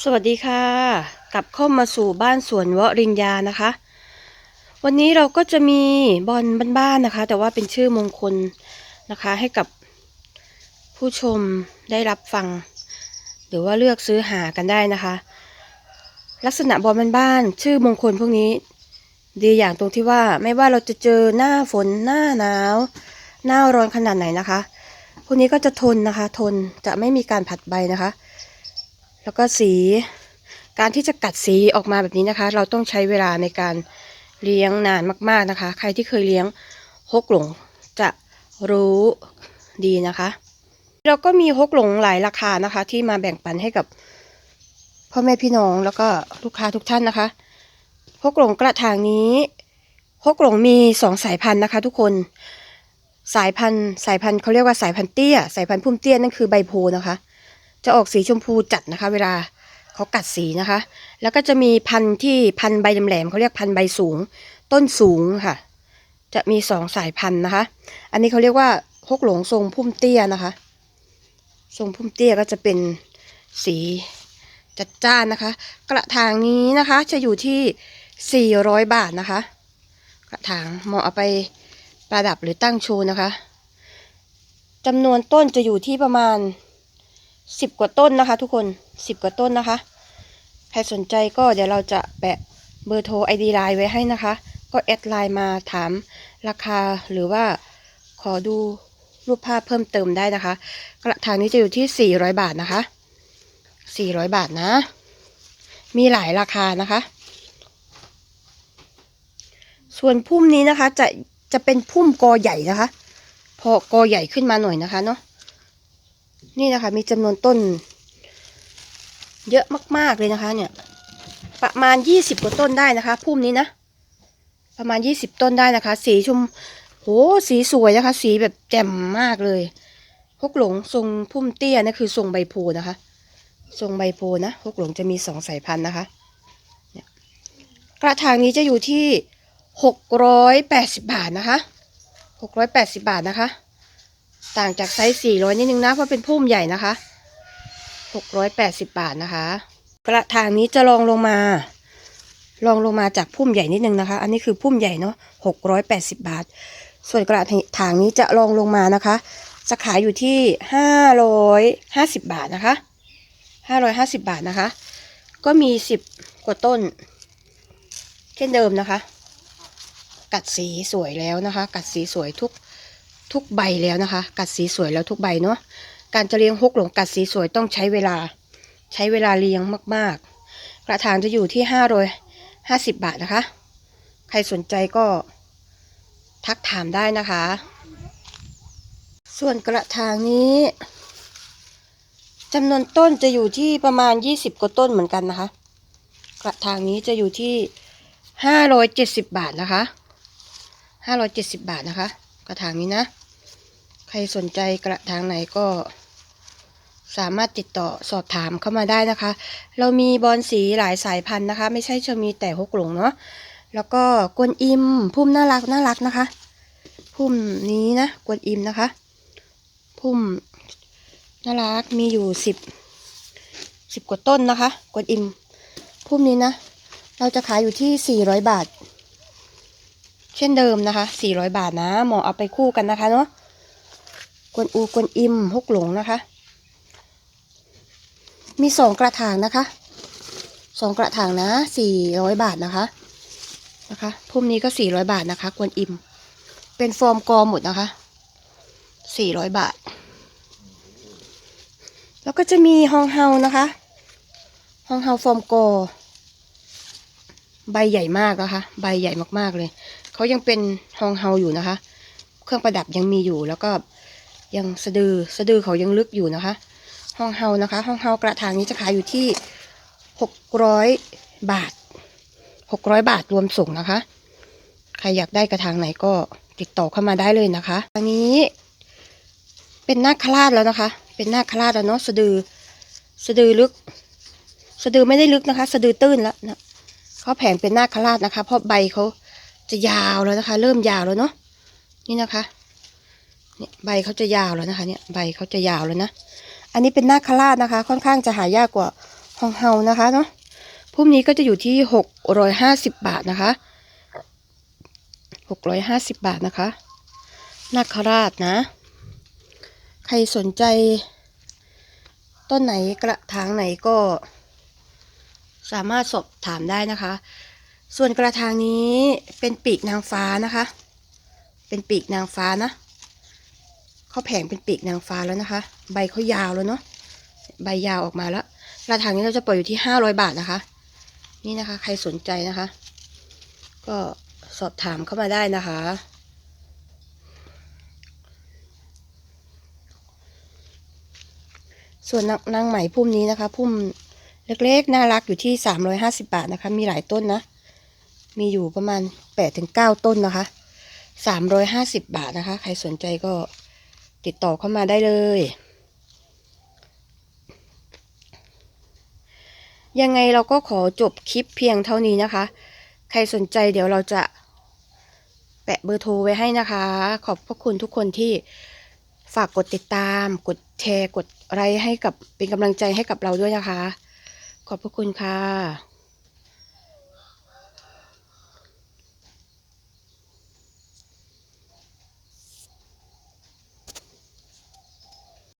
สวัสดีค่ะ กลับเข้ามาสู่บ้านสวนวริญญานะคะ วันนี้เราก็จะมีบอลบ้านๆนะคะ แต่ว่าเป็นชื่อมงคลนะคะ ให้กับผู้ชมได้รับฟัง หรือว่าเลือกซื้อหากันได้นะคะ ลักษณะบอลบ้านๆชื่อมงคลพวกนี้ ดีอย่างตรงที่ว่าไม่ว่าเราจะเจอหน้าฝนหน้าหนาว หน้าร้อนขนาดไหนนะคะ พวกนี้ก็จะทนนะคะ ทนจะไม่มีการผัดใบนะคะ แล้วก็สีการที่จะกัดสีออกมาแบบนี้นะคะ เราต้องใช้เวลาในการเลี้ยงนานมาก ๆนะคะ ใครที่เคยเลี้ยงฮกหลงจะรู้ดีนะคะเราก็มีฮกหลงหลายราคานะคะ ที่มาแบ่งปันให้กับพ่อแม่พี่น้องแล้วก็ลูกค้าทุกท่านนะคะฮกหลงกระถางนี้ฮกหลงมีสองสายพันธุ์นะคะ ทุกคนสายพันธุ์สายพันธุ์เขาเรียกว่าสายพันธุ์เตี้ย สายพันธุ์พุ่มเตี้ยนั่นคือใบโพนะคะ จะออกสีชมพูจัดนะคะ เวลาเขากัดสีนะคะ แล้วก็จะมีพันธุ์ที่พันธุ์ใบแหลมเขาเรียกพันธุ์ใบสูง ต้นสูงค่ะ จะมีสองสายพันธุ์นะคะ อันนี้เขาเรียกว่าฮกหลงทรงพุ่มเตี้ยนะคะ ทรงพุ่มเตี้ยก็จะเป็นสีจัดจ้านนะคะ กระถางนี้นะคะจะอยู่ที่ 400 บาทนะคะ กระถางเหมาะเอาไปประดับหรือตั้งโชว์นะคะจำนวนต้นจะอยู่ที่ประมาณ สิบกว่าต้นนะคะ ทุกคนสิบกว่าต้นนะคะ ใครสนใจก็เดี๋ยวเราจะแปะเบอร์โทรไอดีไลน์ไว้ให้นะคะ ก็แอดไลน์มาถามราคาหรือว่าขอดูรูปภาพเพิ่มเติมได้นะคะ กระถางนี้จะอยู่ที่ 400 บาทนะคะ 400 บาทนะ มีหลายราคานะคะ ส่วนพุ่มนี้นะคะจะจะเป็นพุ่มกอใหญ่นะคะ พอกอใหญ่ขึ้นมาหน่อยนะคะเนาะ นี่นะคะ มีจำนวนต้น เยอะมาก ๆ เลยนะคะ เนี่ย ประมาณยี่สิบกว่าต้นได้นะคะพุ่มนี้นะ ประมาณยี่สิบต้นได้นะคะ สีชมโหสีสวยนะคะ สีแบบแจ่มมากเลยฮกหลงทรงพุ่มเตี้ยนะคือทรงใบโพนะคะ ทรงใบโพนะฮกหลงจะมีสองสายพันธุ์นะคะกระถางนี้จะอยู่ที่หกร้อยแปดสิบบาทนะคะหกร้อยแปดสิบบาทนะคะ ต่างจากไซส์400นิดนึงนะ เพราะเป็นพุ่มใหญ่นะคะ680บาทนะคะ กระถางนี้จะลองลงมา ลองลงมาจากพุ่มใหญ่นิดนึงนะคะ อันนี้คือพุ่มใหญ่เนาะ680บาท ส่วนกระถางนี้จะลองลงมานะคะ จะขายอยู่ที่550บาทนะคะ550บาทนะคะ ก็มี10กว่าต้น เช่นเดิมนะคะ กัดสีสวยแล้วนะคะ กัดสีสวยทุก ทุกใบแล้วนะคะ กัดสีสวยแล้วทุกใบเนาะการจะเลี้ยงฮกหลงกัดสีสวยต้องใช้เวลา ใช้เวลาเลี้ยงมาก ๆ กระถางจะอยู่ที่ห้าร้อยห้าสิบบาทนะคะ ใครสนใจก็ทักถามได้นะคะ ส่วนกระถางนี้จำนวนต้นจะอยู่ที่ประมาณยี่สิบกว่าต้นเหมือนกันนะคะ กระถางนี้จะอยู่ที่ห้าร้อยเจ็ดสิบบาทนะคะห้าร้อยเจ็ดสิบบาทนะคะ กระถางนี้นะ ใครสนใจกระถางไหนก็ สามารถติดต่อสอบถามเข้ามาได้นะคะ เรามีบอลสีหลายสายพันธุ์นะคะ ไม่ใช่จะมีแต่ฮกหลงเนาะแล้วก็กวนอิมพุ่มน่ารักน่ารักนะคะ พุ่มนี้นะกวนอิมนะคะ พุ่มน่ารักมีอยู่สิบสิบกว่าต้นนะคะ กวนอิมพุ่มนี้นะ เราจะขายอยู่ที่สี่ร้อยบาท เช่นเดิมนะคะ400บาทนะหมอเอาไปคู่กันนะคะเนาะ กวนอูกวนอิมฮกหลงนะคะ มีสองกระถางนะคะสองกระถางนะ400บาทนะคะนะคะพุ่มนี้ก็400บาทนะคะ กวนอิม เป็นฟอร์มกอหมดนะคะ400บาท แล้วก็จะมีฮองเฮานะคะฮองเฮาฟอร์มกอใบใหญ่มากนะคะ ใบใหญ่มากๆเลย เขายังเป็นฮองเฮาอยู่นะคะ เครื่องประดับยังมีอยู่แล้วก็ ยังสะดือสะดือเขายังลึกอยู่นะคะฮองเฮานะคะฮองเฮากระถางนี้จะขายอยู่ที่หกร้อยบาทหกร้อยบาทรวมส่งนะคะ ใครอยากได้กระถางไหนก็ติดต่อเข้ามาได้เลยนะคะอันนี้ เป็นหน้าคลาดแล้วนะคะ เป็นหน้าคลาดแล้วเนาะสะดือสะดือลึก สะดือไม่ได้ลึกนะคะ สะดือตื้นแล้วนะเขาแผงเป็นหน้าคลาดนะคะ เพราะใบเขาจะยาวแล้วนะคะ เริ่มยาวแล้วเนาะนี่นะคะ เนี่ยใบเขาจะยาวแล้วนะคะ เนี่ยใบเขาจะยาวแล้วนะ อันนี้เป็นหน้าคลาดนะคะ ค่อนข้างจะหายากกว่าของเฮานะคะเนาะพุ่มนี้ก็จะอยู่ที่หกร้อยห้าสิบบาทนะคะหกร้อยห้าสิบบาทนะคะนาคราชนะ ใครสนใจ ต้นไหนกระถางไหนก็สามารถสอบถามได้นะคะ ส่วนกระถางนี้เป็นปีกนางฟ้านะคะ เป็นปีกนางฟ้านะ เขาแผงเป็นปีกนางฟ้าแล้วนะคะ ใบเขายาวแล้วเนาะใบยาวออกมาแล้วกระถางนี้เราจะปล่อยอยู่ที่ห้าร้อยบาทนะคะ นี่นะคะ ใครสนใจนะคะ ก็สอบถามเข้ามาได้นะคะ ส่วนนางงไหมพุ่มนี้นะคะ พุ่มเล็กๆ น่ารักอยู่ที่สามร้อยห้าสิบาทนะคะ มีหลายต้นนะ มีอยู่ประมาณแปดถึงเก้าต้นนะคะสามร้อยห้าสิบบาทนะคะ ใครสนใจก็ ติดต่อเข้ามาได้เลย ยังไงเราก็ขอจบคลิปเพียงเท่านี้นะคะ ใครสนใจเดี๋ยวเราจะแปะเบอร์โทรไว้ให้นะคะ ขอบพระคุณทุกคนที่ฝากกดติดตาม กดแชร์ กดไลค์ให้กับเป็นกำลังใจให้กับเราด้วยนะคะ ขอบพระคุณค่ะ